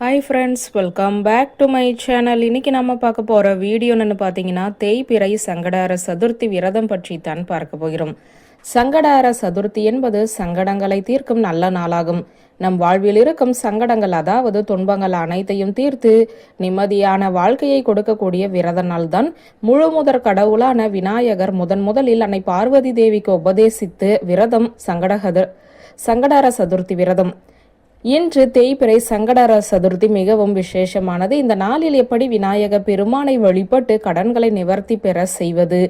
Hi friends welcome back to my channel இன்னைக்கு நம்ம பார்க்க போகிற வீடியோன்னு பார்த்தீங்கன்னா தேய்பிறை சங்கடார சதுர்த்தி விரதம் பற்றி தான் பார்க்க போகிறோம். சங்கடார சதுர்த்தி என்பது சங்கடங்களை தீர்க்கும் நல்ல நாளாகும். நம் வாழ்வில் இருக்கும் சங்கடங்கள் அதாவது துன்பங்கள் அனைத்தையும் தீர்த்து நிம்மதியான வாழ்க்கையை கொடுக்கக்கூடிய விரத நாள் தான் முழு முதற் கடவுளான விநாயகர் முதன் முதலில் அன்னை பார்வதி தேவிக்கு உபதேசித்து விரதம் சங்கடகத சங்கடார சதுர்த்தி விரதம். இன்று தேய்பிறை சங்கடர சதுர்த்தி மிகவும் விசேஷமானது. இந்த நாளில் எப்படி விநாயக பெருமானை வழிபட்டு கடன்களை நிவர்த்தி பெற செய்வது?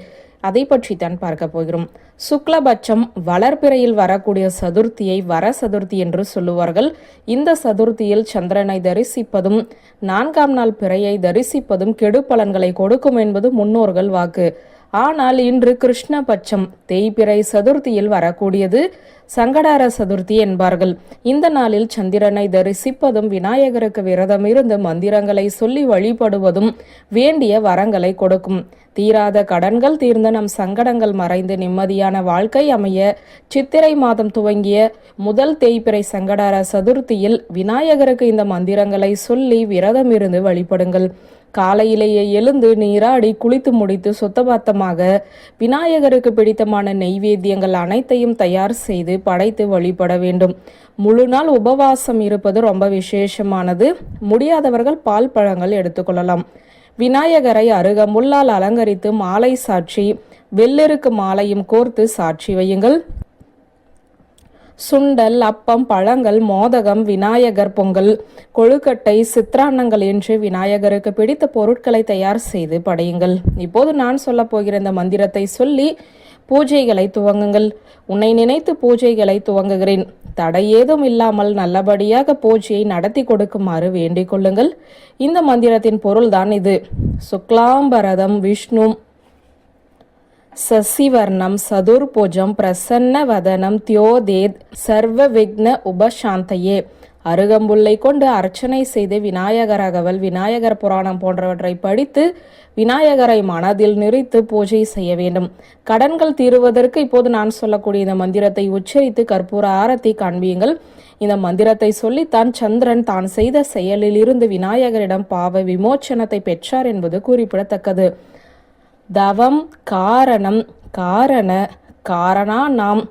அதை பற்றி தான் பார்க்க போகிறோம். சுக்லபட்சம் வளர்பிறையில் வரக்கூடிய சதுர்த்தியை வர சதுர்த்தி என்று சொல்லுவார்கள். இந்த சதுர்த்தியில் சந்திரனை தரிசிப்பதும் நான்காம் நாள் பிறையை தரிசிப்பதும் கெடு பலன்களை கொடுக்கும் என்பது முன்னோர்கள் வாக்கு. ஆனால் இன்று கிருஷ்ணபட்சம் தேய்பிறை சதுர்த்தியில் வரக்கூடியது சங்கடார சதுர்த்தி என்பார்கள். இந்த நாளில் சந்திரனை தரிசிப்பதும் விநாயகருக்கு விரதம் இருந்து மந்திரங்களை சொல்லி வழிபடுவதும் வேண்டிய வரங்களை கொடுக்கும். தீராத கடன்கள் தீர்ந்த நம் சங்கடங்கள் மறைந்து நிம்மதியான வாழ்க்கை அமைய சித்திரை மாதம் துவங்கிய முதல் தேய்பிறை சங்கடார சதுர்த்தியில் விநாயகருக்கு இந்த மந்திரங்களை சொல்லி விரதம் இருந்து வழிபடுங்கள். காலையிலேயே எழுந்து நீராடி குளித்து முடித்து சுத்தபத்தமாக விநாயகருக்கு பிடித்தமான நெய்வேத்தியங்கள் அனைத்தையும் தயார் செய்து படைத்து வழிபட வேண்டும். முழு நாள் உபவாசம் இருப்பது ரொம்ப விசேஷமானது. முடியாதவர்கள் பால் பழங்கள் எடுத்துக்கொள்ளலாம் விநாயகரை அருகமுள்ளால் அலங்கரித்து மாலை சாட்சி வெள்ளெருக்கு மாலையும் கோர்த்து சாட்சி வையுங்கள். சுண்டல் அப்பம் பழங்கள் மோதகம் விநாயகர் பொங்கல் கொழுக்கட்டை சித்திராண்ணங்கள் என்று விநாயகருக்கு பிடித்த பொருட்களை தயார் செய்து படையுங்கள். இப்போது நான் சொல்ல போகிற இந்த மந்திரத்தை சொல்லி பூஜைகளை துவங்குங்கள். உன்னை நினைத்து பூஜைகளை துவங்குகிறேன். தடை ஏதும் இல்லாமல் நல்லபடியாக பூஜையை நடத்தி கொடுக்குமாறு வேண்டிக் கொள்ளுங்கள். இந்த மந்திரத்தின் பொருள்தான் இது. சுக்லாம்பரதம் விஷ்ணு சசிவர்ணம் சதுர்புஜம் பிரசன்ன வதனம் தியோதேத் சர்வ விக்ன உபசாந்தையே. அருகம்புல்லை கொண்டு அர்ச்சனை செய்து விநாயகர் அகவல் விநாயகர் புராணம் போன்றவற்றை படித்து விநாயகரை மனதில் நிறுத்து பூஜை செய்ய வேண்டும். கடன்கள் தீருவதற்கு இப்போது நான் சொல்லக்கூடிய இந்த மந்திரத்தை உச்சரித்து கற்பூர ஆரத்தி காண்பியுங்கள் இந்த மந்திரத்தை சொல்லித்தான் சந்திரன் தான் செய்த செயலில் இருந்து விநாயகரிடம் பாவ விமோச்சனத்தை பெற்றார் என்பது குறிப்பிடத்தக்கது. தவம் காரணம் காரண காரணா நாம்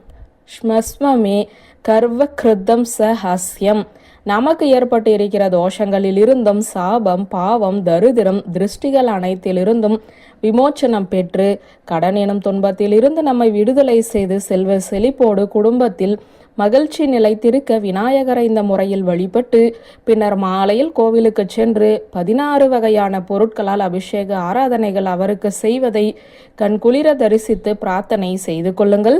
ஸ்மஸ்மமே கர்வ கிருத்தம் ச ஹஸ்யம். நமக்கு ஏற்பட்டு இருக்கிற தோஷங்களில் இருந்தும் சாபம் பாவம் தரிதிரம் திருஷ்டிகள் அனைத்திலிருந்தும் விமோச்சனம் பெற்று கடன் எனும் துன்பத்தில் இருந்து நம்மை விடுதலை செய்து செல்வ செழிப்போடு குடும்பத்தில் மகிழ்ச்சி நிலைத்திருக்க விநாயகரை இந்த முறையில் வழிபட்டு பின்னர் மாலையில் கோவிலுக்கு சென்று பதினாறு வகையான பொருட்களால் அபிஷேக ஆராதனைகள் அவருக்கு செய்வதை கண்குளிர தரிசித்து பிரார்த்தனை செய்து கொள்ளுங்கள்.